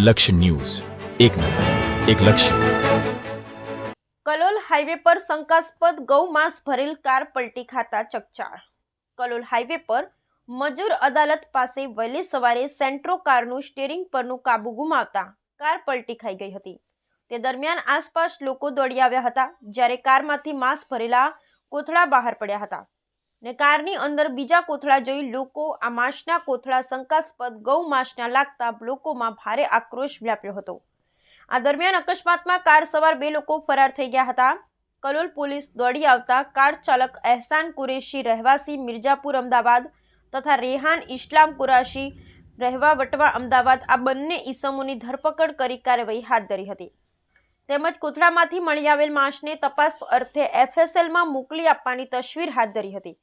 લક્ષ્ય ન્યૂઝ. એક નજર, એક લક્ષ્ય. કલોલ હાઈવે પર શંકાસ્પદ ગૌમાંસ ભરેલ કાર પલટી ખાતા ચકચાર. કલોલ હાઈવે પર મજૂર અદાલત પાસે વહેલી સવારે સેન્ટ્રો કારનું સ્ટીરિંગ પરનું કાબુ ગુમાવતા કાર પલટી ખાઈ ગઈ હતી. તે દરમિયાન આસપાસ લોકો દોડી આવ્યા હતા, જ્યારે કારમાંથી માંસ ભરેલા કોથળા બહાર પડ્યા હતા. ને કારની અંદર બીજા કોથળા જોઈ લોકો આ માંસના કોથળા શંકાસ્પદ ગૌ માંસના લાગતા લોકોમાં ભારે આક્રોશ વ્યાપ્યો હતો. આ દરમિયાન અકસ્માતમાં કાર સવાર બે લોકો ફરાર થઈ ગયા હતા. કલોલ પોલીસ દોડી આવતા કાર ચાલક એહસાન કુરેશી રહેવાસી મિર્જાપુર અમદાવાદ તથા રેહાન ઇસ્લામ કુરાશી રહેવા વટવા અમદાવાદ આ બંને ઈસમોની ધરપકડ કરી કાર્યવાહી હાથ ધરી હતી. તેમજ કોથળામાંથી મળી આવેલ માંસને તપાસ અર્થે એફએસએલમાં મોકલી આપવાની તસવીર હાથ ધરી હતી.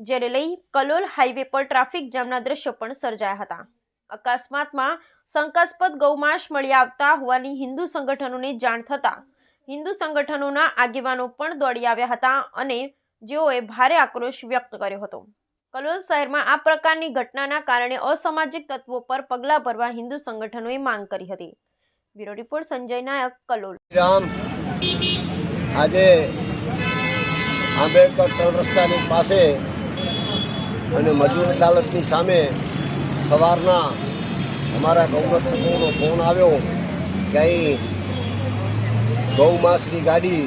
જેને લઈ કલોલ હાઈવે પર ટ્રાફિક જામના દ્રશ્યો પણ સર્જાયા હતા. અકસ્માતમાં શંકાસ્પદ ગૌમાંસ મળી આવતા હોવાની હિન્દુ સંગઠનોને જાણ થતાં હિન્દુ સંગઠનોના આગેવાનો પણ દોડી આવ્યા હતા અને જેઓએ ભારે આક્રોશ વ્યક્ત કર્યો હતો. કલોલ શહેરમાં આ પ્રકારની ઘટનાના કારણે અસામાજિક તત્વો પર પગલાં ભરવા હિન્દુ સંગઠનોએ માંગ કરી હતી. Bureau report, Sanjay Nayak, Kalol. Ram આજે આંબેડકર ત્રણ રસ્તાની પાસે અને મજૂર અદાલતની સામે સવારના અમારા ગૌરક્ષકોનો ફોન આવ્યો કે અહીં ગૌમાંસની ગાડી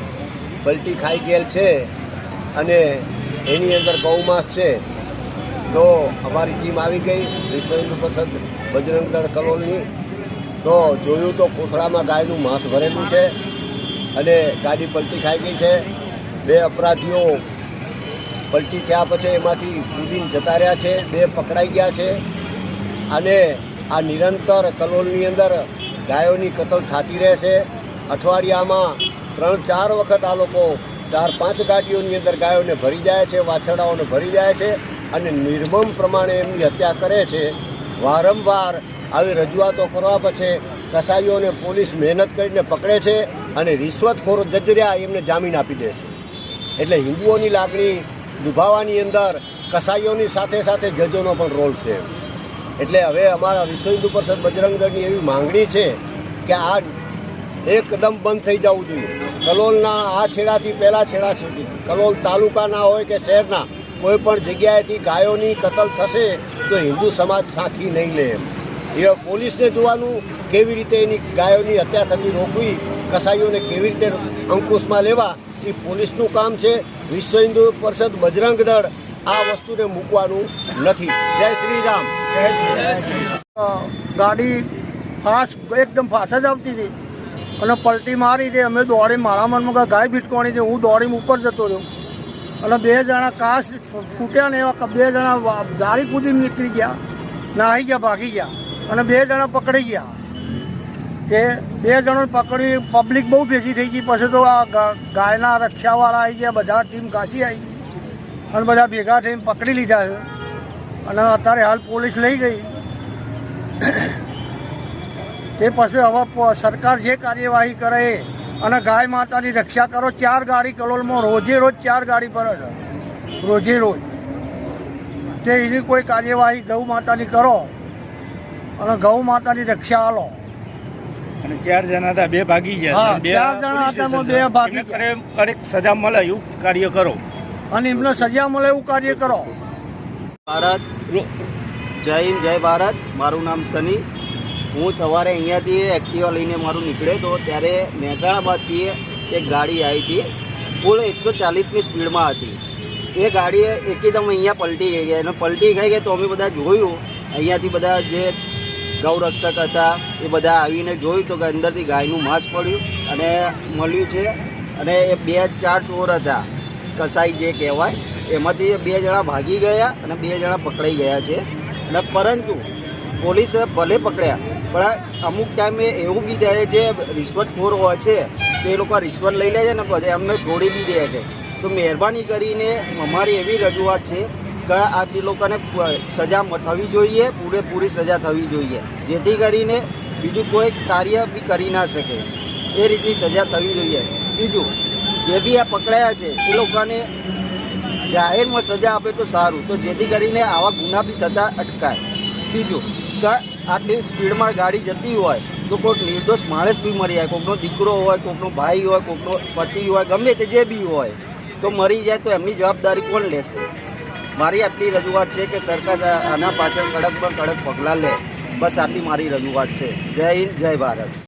પલટી ખાઈ ગયેલ છે અને એની અંદર ગૌમાંસ છે. તો અમારી ટીમ આવી ગઈ વિશ્વ હિન્દુ પરિષદ બજરંગ દળ કલોલની. તો જોયું તો કોથળામાં ગાયનું માંસ ભરેલું છે અને ગાડી પલટી ખાઈ ગઈ છે. બે અપરાધીઓ પલટી થયા પછી એમાંથી કૂદીને જતા રહ્યા છે, બે પકડાઈ ગયા છે અને આ નિરંતર કલોલની અંદર ગાયોની કતલ થતી રહેશે અઠવાડિયામાં ત્રણ, ચાર વખત આ લોકો ચાર, પાંચ ગાડીઓની અંદર ગાયોને ભરી જાય છે, વાછરડાઓને ભરી જાય છે અને નિર્મમ પ્રમાણે એમની હત્યા કરે છે. વારંવાર આવી રજૂઆતો કરવા પછી કસાઈઓને પોલીસ મહેનત કરીને પકડે છે અને રિશ્વતખોર જજર્યા એમને જામીન આપી દે છે. એટલે હિન્દુઓની લાગણી દુભાવાની અંદર કસાઈઓની સાથે સાથે જજોનો પણ રોલ છે. એટલે હવે અમારા વિશ્વ હિન્દુ પરિષદ બજરંગ દળની એવી માંગણી છે કે આ એકદમ બંધ થઈ જવું જોઈએ. કલોલના આ છેડાથી પહેલા છેડા સુધી. કલોલ તાલુકાના હોય કે શહેરના કોઈ પણ જગ્યાએથી ગાયોની કતલ થશે તો હિન્દુ સમાજ સાખી નહીં લે એમ. એ પોલીસને જોવાનું કેવી રીતે એની ગાયોની હત્યા થતી રોકવી, કસાઈઓને કેવી રીતે અંકુશમાં લેવા, એ પોલીસનું કામ છે. વિશ્વ હિન્દુ પરિષદ બજરંગ દળ આ વસ્તુને મૂકવાનું નથી. જય શ્રી રામ અ, ગાડી ફાસ્ટ એકદમ ફાસ્ટ જ આવતી હતી. અને પલટી મારી હતી અમે દોડી મારા મનમાં ગાય ભીટકોણી હતી હું દોડીને ઉપર જતો રહ્યો. અને બે જણા કાચ ફૂટ્યા ને એવા બે જણા દારી કૂદીને નીકળી ગયા નાહી ગયા ભાગી ગયા. અને બે જણા પકડી ગયા. તે બે જણો પકડી પબ્લિક બહુ ભેગી થઈ ગઈ. પછી તો આ ગાયના રક્ષાવાળા આવી ગયા, બધા ટીમ કાચી આવી. અને બધા ભેગા થઈને પકડી લીધા છે. અને અત્યારે હાલ પોલીસ લઈ ગઈ. તે પછી હવે સરકાર જે કાર્યવાહી કરે એ, અને ગાય માતાની રક્ષા કરો, ચાર ગાડી કલોલમાં રોજે રોજ ચાર ગાડી પર છે. રોજે રોજ. તે એની કોઈ કાર્યવાહી ગૌ માતાની કરો, અને ગૌ માતાની રક્ષા આલો. અને ચાર જણા હતા બે ભાગી ગયા બે ચાર જણા હતા, એમાં બે ભાગી કરે- સજા મળે એવું કાર્ય કરો. અને એમને સજા મળે એવું કાર્ય કરો. ભારત જય હિન્દ જય ભારત. મારું નામ સની. હું સવારે અહીંયાથી એક્ટિવા લઈને મારું નીકળ્યો હતો ત્યારે મહેસાણા બાદથી એક ગાડી આવી હતી. કુલ એકસો ચાલીસની સ્પીડમાં હતી. એ ગાડી એકદમ અહીંયા પલટી ગઈ ગઈ અને પલટી ગઈ ગઈ તો અમે બધા જોયું. અહીંયાથી બધા જે ગૌરક્ષક હતા, એ બધા આવીને જોયું તો કે અંદરથી ગાયનું માંસ પડ્યું અને મળ્યું છે. અને એ બે ચાર ચોર હતા, કસાઈ જે કહેવાય, એમાંથી બે જણા ભાગી ગયા અને બે જણા પકડાઈ ગયા છે. અને પરંતુ પોલીસે ભલે પકડ્યા, પણ અમુક ટાઈમે એવું બી થાય જે રિશ્વતખોર હોય છે, તો એ લોકો રિશ્વત લઈ લે છે ને પછી એમને છોડી બી દે છે. તો મહેરબાની કરીને અમારી એવી રજૂઆત છે કે આ તે લોકોને સજા થવી જોઈએ, પૂરેપૂરી સજા થવી જોઈએ. જેથી કરીને બીજું કોઈ કાર્ય બી કરી ના શકે. એ રીતની સજા થવી જોઈએ. બીજું, જે બી આ પકડાયા છે, એ લોકોને જાહેરમાં સજા આપે તો સારું. તો જેથી કરીને આવા ગુના બી થતા અટકાય. બીજું, કે, આટલી સ્પીડમાં ગાડી જતી હોય, તો કોઈક નિર્દોષ માણસ બી મરી જાય. કોઈકનો દીકરો હોય કોઈકનો ભાઈ હોય કોઈકનો પતિ હોય, ગમે તે જે બી હોય, તો મરી જાય તો એમની જવાબદારી કોણ લેશે? મારી આટલી રજૂઆત છે કે સરકાર આના પાછળ કડક પર કડક પગલાં લે. બસ આટલી મારી રજૂઆત છે. જય હિન્દ, જય ભારત.